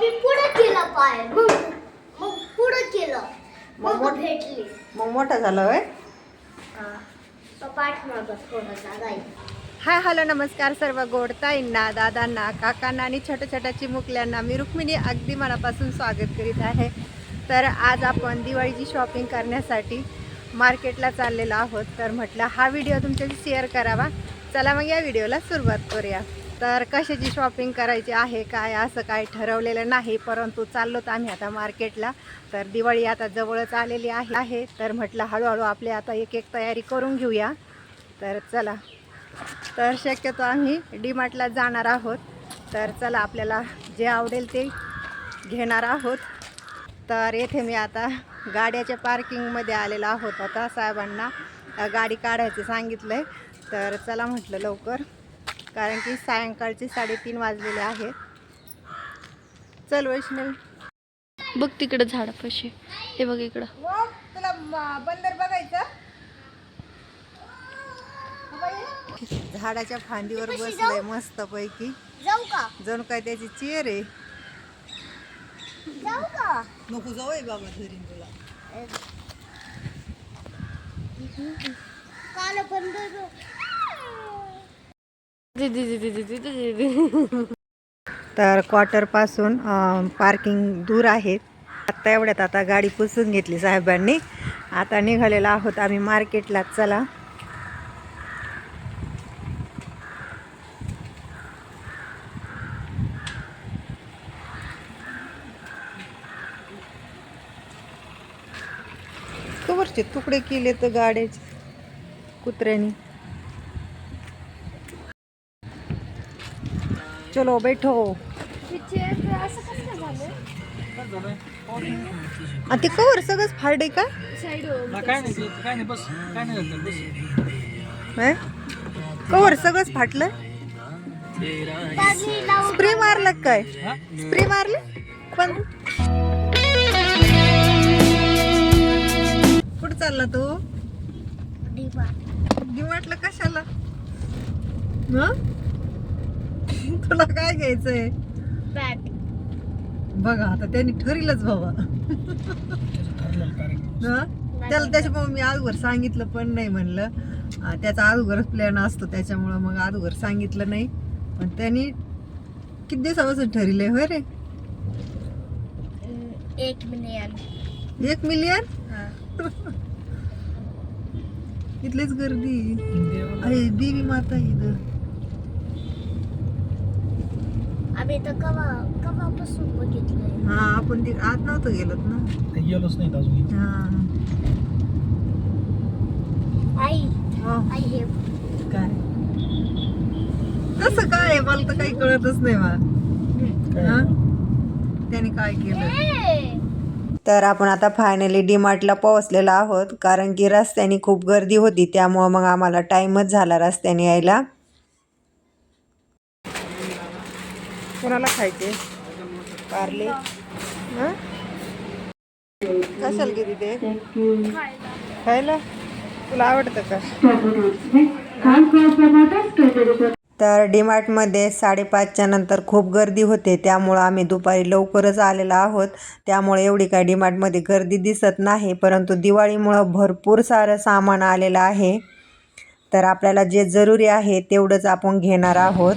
Mummy पुढे केलं पाय. मग मग पुढे केलं. मग भेटली. मग मोठा झाला होय? हाय हॅलो नमस्कार सर्व गोडताईंना दादांना काकांना आणि छोट्या छोट्या चिमुकल्यांना. मी रुक्मिणी अगदी मनापासून स्वागत करीत आहे. तर आज आपण दिवाळीची शॉपिंग करण्यासाठी मार्केटला चाललेलो आहोत. तर म्हटलं हा व्हिडिओ तुमच्याशी शेअर करावा. चला मग या व्हिडिओला सुरुवात करूया. तर कशाची शॉपिंग करायची आहे काय असं काय ठरवलेलं नाही परंतु चाललोत आम्ही आता मार्केटला. तर दिवाळी आता जवळच आलेली आहे आहे. तर म्हटलं हळूहळू आपले आता एक एक तयारी करून घेऊया. तर चला. तर शक्यतो आम्ही डीमार्टला जाणार आहोत. तर चला आपल्याला जे आवडेल ते घेणार आहोत. तर येथे मी आता गाड्याच्या पार्किंगमध्ये आलेलो आहोत. आता साहेबांना गाडी काढायचं सांगितलं आहे तर चला म्हटलं लवकर. कारण की सायंकाळचे साडेतीन वाजलेले आहेत. चल वैष्णवी. बघ तिकडं झाडापाशी. हे बघ इकडं. तुला बंदर बघायचं. झाडाच्या फांदीवर बसलंय मस्त पैकी जाऊ का? जणू काय त्याची चेअर आहे. जाऊ का? नको जाऊ बाबा धरीन तुला. काल तर क्वार्टरपासून पार्किंग दूर आहेत आत्ता एवढ्यात आता गाडी पुसून घेतली साहेबांनी. आता निघालेलो आहोत आम्ही मार्केटला. चला. कवरचे तुकडे केले तर गाड्याचे कुत्र्यानी. चलो बैठो. असं कसं झालं आणि ते कवर सगळंच फाडे का? ना काय नाही ते- काय नाही बस काय नाही झालं बस. हे? कवर सगळंच फाटलं? स्प्रे मारलं का काय? हा? स्प्रे मारलं? पण कुठं चालला तू? डिबा वाटलं कशाला? हं? तुला काय घ्यायचंय? बॅट बघा आता त्यांनी ठरलंच बाबा? त्याला त्याच्यामुळे मी आजवर सांगितलं पण नाही म्हणलं. त्याचा अगोदरच प्लॅन असतो त्याच्यामुळं मग अगोदर सांगितलं नाही. पण त्यांनी किती दिवसापासून ठरले होय रे? एक मिनियन एक मिलियन इथलीच गर्दी. अरे देवी माता इथं. आम्ही तर कवा कवापासून बघितलंय? हा आपण ती आत नव्हतं गेलोत ना. ते गेलोच नाही अजून. हा. आई हो, आई हे. काय? तसं काय? आहे? मला तर काही कळतच नाही मला काय? हा? त्याने काय केलं? ए! तर आपण आता फायनली डीमार्टला पोहोचलेलो आहोत कारण की रस्त्याने खूप गर्दी होती त्यामुळं मग आम्हाला टाईमच झाला रस्त्याने यायला. कोणाला खायचे? कारले हं? कशाला गेली ते? खायला? तुला आवडतं का? तर डीमार्टमध्ये साडेपाचच्या नंतर खूप गर्दी होते त्यामुळं आम्ही दुपारी लवकरच आलेलो आहोत. त्यामुळे एवढी काय डीमार्टमध्ये गर्दी दिसत नाही परंतु दिवाळीमुळं भरपूर सारं सामान आलेलं आहे. तर आपल्याला जे जरुरी आहे तेवढंच आपण घेणार आहोत.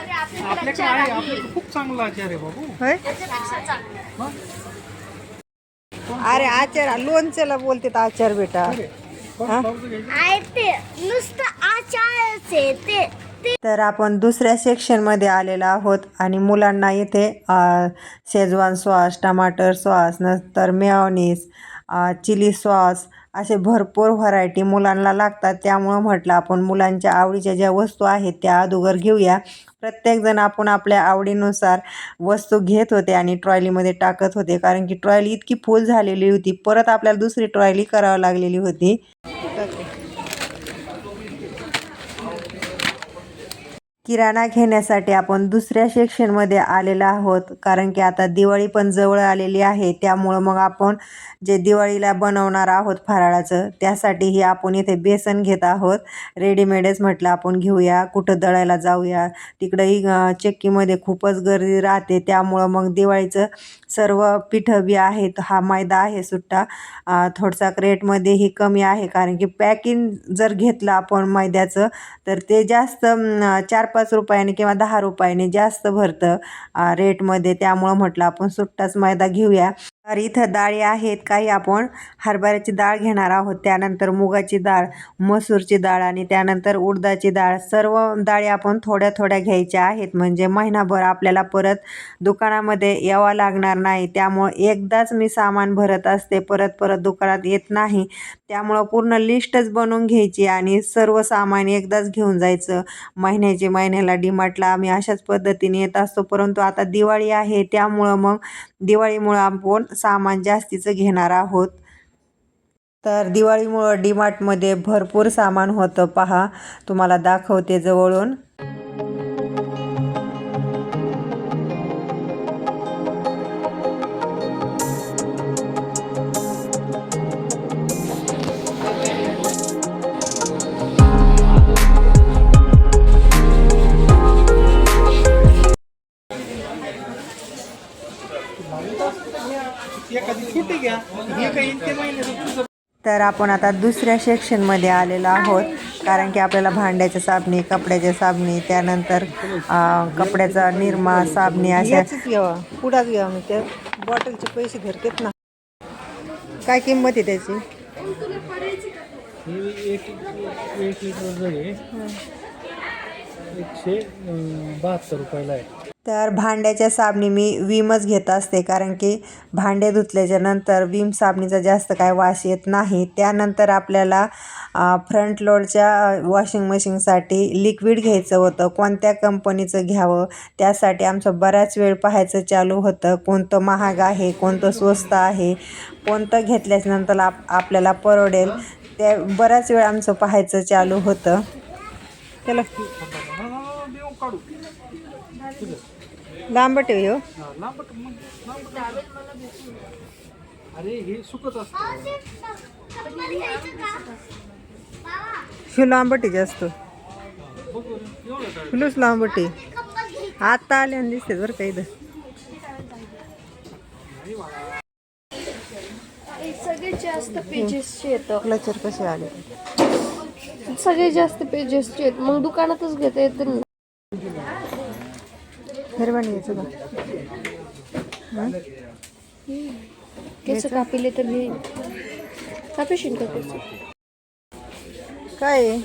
आपल्याकडे आपल्याकडे चार आहे आहे. आपल्याकडे खूप चांगला आचार आहे बाबू. होय? त्याच्यापेक्षा चांगलं. अरे आचार लोणच्याला बोलते तर आचार बेटा. हा? बाबूचं घ्यायचं? आहे ते नुसतं आचारच आहे ते. ते तर आपण दुसऱ्या सेक्शनमध्ये आलेलो आहोत आणि मुलांना इथे अ, शेजवान सॉस टमाटर सॉस नंतर मेयोनीज चिली सॉस असे भरपूर व्हरायटी मुलांना लागतात. त्यामुळं म्हटलं आपण मुलांच्या आवडीच्या ज्या वस्तू आहेत त्या अगोदर घेऊया. प्रत्येकजण आपण आपल्या आवडीनुसार वस्तू घेत होते आणि ट्रॉलीमध्ये टाकत होते. कारण की ट्रॉली इतकी फुल झालेली होती. परत आपल्याला दुसरी ट्रॉली करावी लागलेली होती. किराणा घेण्यासाठी आपण दुसऱ्या सेक्शनमध्ये आलेलो आहोत. कारण की आता दिवाळी पण जवळ आलेली आहे. त्यामुळं मग आपण जे दिवाळीला बनवणार आहोत फराळाचं त्यासाठीही आपण इथे बेसन घेत आहोत. रेडीमेडच म्हटलं आपण घेऊया. कुठं दळायला जाऊया. तिकडंही चक्कीमध्ये खूपच गर्दी राहते. त्यामुळं मग दिवाळीचं सर्व पिठं बी आहेत. हा मैदा आहे सुट्टा. थोडसा रेटमध्येही कमी आहे. कारण की पॅकिंग जर घेतलं आपण मैद्याचं तर ते जास्त चार पाच रुपयाने किंवा दहा रुपयाने जास्त भरतं रेटमध्ये. त्यामुळं म्हटलं आपण सुट्टाच मैदा घेऊया. तर इथं डाळी आहेत काही आपण. हरभऱ्याची डाळ घेणार आहोत. त्यानंतर मुगाची डाळ मसूरची डाळ आणि त्यानंतर उडदाची डाळ. सर्व डाळी आपण थोड्या थोड्या घ्यायच्या आहेत. म्हणजे महिनाभर आपल्याला परत दुकानामध्ये यावं लागणार नाही. त्यामुळं एकदाच मी सामान भरत असते. परत परत दुकानात येत नाही. त्यामुळं पूर्ण लिस्टच बनवून घ्यायची आणि सर्व सामान एकदाच घेऊन जायचं. महिन्याचे महिन्याला डीमार्टला आम्ही अशाच पद्धतीने येत असतो. परंतु आता दिवाळी आहे त्यामुळं मग दिवाळीमुळं आपण सामान जास्तीचं घेणार आहोत. तर दिवाळीमुळं डीमार्टमध्ये भरपूर सामान होतं. पहा तुम्हाला दाखवते जवळून. तर आपण आता दुसऱ्या सेक्शनमध्ये आलेलो आहोत. कारण की आपल्याला भांड्याच्या साबणी कपड्याच्या साबणी त्यानंतर कपड्याचा निरमा साबणी अशा घ्यावा. पुढाच घ्यावा मी. त्या बॉटलचे पैसे धरतेत ना. काय किंमत आहे त्याची? हे एक एक लिटर जर आहे. एकशे बहात्तर रुपयाला आहे. तर भांड्याच्या साबणी मी विमच घेत असते कारण की भांडे धुतल्याच्या नंतर विम साबणीचा जास्त काय वास येत नाही. त्यानंतर आपल्याला फ्रंट लोडच्या वॉशिंग मशीनसाठी लिक्विड घ्यायचं होतं कोणत्या कंपनीचं घ्यावं त्यासाठी आमचं बऱ्याच वेळ पाहायचं चालू होतं कोणतं महाग आहे कोणतं स्वस्त आहे कोणतं घेतल्याच्यानंतर आप आपल्याला परवडेल त्या बराच वेळ आमचं पाहायचं चालू होतं. त्याला लांब ठेव ह्यो. हा, लांबट मग लांबट अरे हे सुकत असतं. ह्यो लांबट आहे जास्त. बघ बरं, एवढं काय? फुलच लांबट आहे. आता आले आणि दिसते बरं का इथं. सगळ्यात जास्त पेजेसचे येतं क्लचर कसे आले? सगळ्यात जास्त पेजेसचे आहेत. मग दुकानातच घेता येत हिरवण घ्यायचं का केस कापिले तर घे कापेशील का केस? काय? आहे?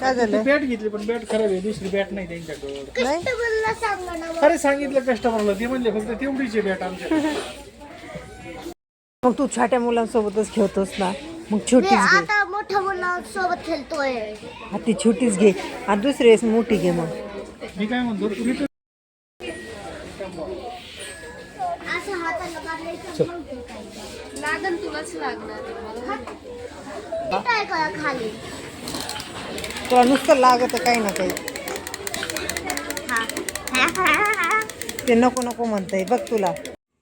काय झालं? बॅट घेतली पण बॅट खराब आहे. दुसरी बॅट नाही त्यांच्याकडे. नाही? अरे सांगितलं कस्टमरला ते म्हणले फक्त तेवढीच आहे बॅट आमच्या मग तू छोट्या मुलांसोबतच खेळतोस ना? मग मी छोटीच घे. आता मोठ्या मुलांसोबत खेळतोय. हा ती छोटीच घे. आणि दुसरी वेळेस मोठी घे मग. मी काय म्हणतो असं हाताला मारायचं मग ते लागन तुलाच लागणार काय करा खाली? तुला नुसतं लागत काही ना काही. ते नको नको म्हणतंय. बघ तुला.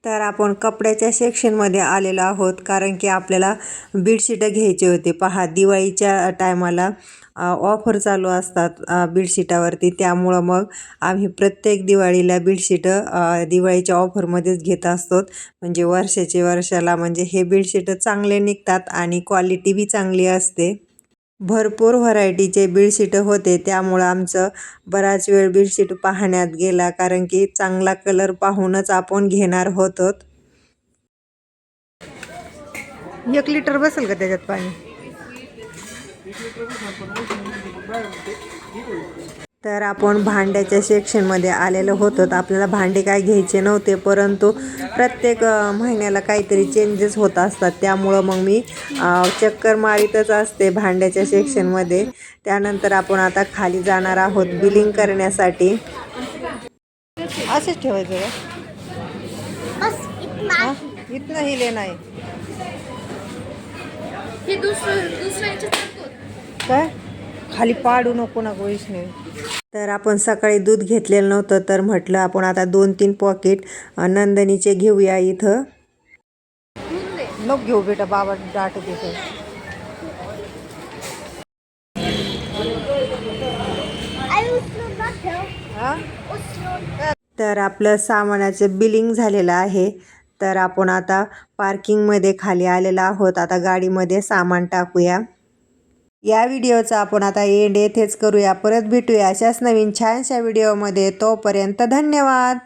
तर आपण कपड्याच्या सेक्शनमध्ये आलेलो आहोत कारण की आपल्याला बेडशीटं घ्यायचे होते. पहा दिवाळीच्या टायमाला ऑफर चालू असतात बेडशीटावरती बेडशिटावरती त्यामुळं मग आम्ही प्रत्येक दिवाळीला बेडशीटं दिवाळीच्या ऑफरमध्येच घेत असतो. म्हणजे वर्षाचे वर्षाला म्हणजे हे बेडशीटं चांगले निघतात आणि क्वालिटी बी चांगली असते. भरपूर व्हरायटीचे बेडशीटं होते. त्यामुळं आमचं बराच वेळ बेडशीट पाहण्यात गेला कारण की चांगला कलर पाहूनच आपण घेणार होतो एक लिटर बसेल का त्याच्यात पाणी? तर आपण भांड्याच्या सेक्शनमध्ये आलेलो होतो. तर आपल्याला भांडे काय घ्यायचे नव्हते परंतु प्रत्येक महिन्याला काहीतरी चेंजेस होत असतात. त्यामुळं मग मी चक्कर मारीतच असते भांड्याच्या सेक्शनमध्ये. त्यानंतर आपण आता खाली जाणार आहोत बिलिंग करण्यासाठी. असेच ठेवायचं का? हा? इथनं हिले नाही. काय? खाली पाडू नको ना वैष्णवी तर आपण सकाळी दूध घेतलेलं नव्हतं तर म्हटलं आपण आता दोन तीन पॉकेट नंदनीचे घेऊया इथं. नको घेऊ बेटा बाबा डाट देतो तर आपलं सामानाचं बिलिंग झालेलं आहे. तर आपण आता पार्किंगमध्ये खाली आलेलो आहोत. आता गाडीमध्ये सामान टाकूया. या व्हिडिओचा आपण आता एंड येथेच करूया. परत भेटूया अशाच नवीन छानशा व्हिडिओमध्ये. तोपर्यंत धन्यवाद.